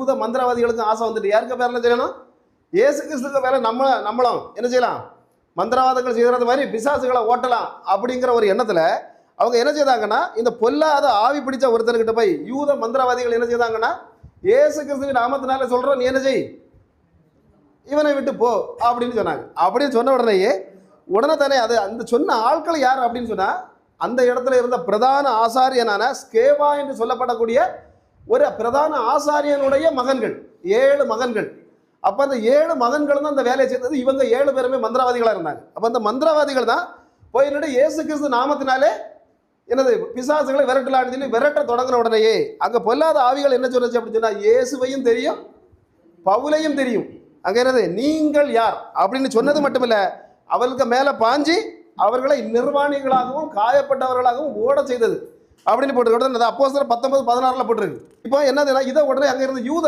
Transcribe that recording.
யூத மந்திரவாதிகளுக்கும் ஆசை வந்துட்டு. யாருக்கு பேர் என்ன செய்யணும் ஏசு கிறிஸ்துக்கு வேலை நம்ம நம்மளும். என்ன செய்யலாம்? மந்திரவாதங்கள் செய்கிறது மாதிரி பிசாசுகளை ஓட்டலாம் அப்படிங்கிற ஒரு எண்ணத்தில் அவங்க என்ன செய்தாங்கன்னா இந்த பொல்லாத ஆவி பிடிச்ச ஒருத்தர்கிட்ட போய் யூத மந்திரவாதிகள் என்ன செய்தாங்கன்னா ஏசு கிறிஸ்துவின் நாமத்தினால சொல்கிறோம் நீ என்ன செய்? இவனை விட்டு போ அப்படின்னு சொன்னாங்க. அப்படின்னு சொன்ன உடனேயே உடனே தானே அது அந்த சொன்ன ஆட்கள் யார் அப்படின்னு சொன்னால் அந்த இடத்துல இருந்த பிரதான ஆசாரியனான ஸ்கேவா என்று சொல்லப்படக்கூடிய ஒரு பிரதான ஆசாரியனுடைய மகன்கள் ஏழு மகன்கள். அப்போ அந்த ஏழு மகன்கள் தான் அந்த வேலையை செய்தது. இவங்க ஏழு பேருமே மந்திரவாதிகளாக இருந்தாங்க. அப்போ அந்த மந்திரவாதிகள் தான் போய் என்னோட இயேசு கிறிஸ்து நாமத்தினாலே என்னது பிசாசுகளை விரட்டலான்னு சொல்லி விரட்ட தொடங்கின உடனேயே அங்கே பொல்லாத ஆவிகள் என்ன சொல்லுச்சு அப்படின்னு சொன்னால் இயேசுவையும் தெரியும் பவுலையும் தெரியும். அங்கே என்னது நீங்கள் யார்? அப்படின்னு சொன்னது மட்டுமில்ல அவர்களுக்கு மேலே பாஞ்சி அவர்களை நிர்வாணிகளாகவும் காயப்பட்டவர்களாகவும் ஓட செய்தது. அப்படின்னு போட்டு அப்போ பத்தொன்பது பதினாறுல போட்டிருக்கு. இப்போ என்னதுன்னா இதை உடனே அங்க இருந்து யூத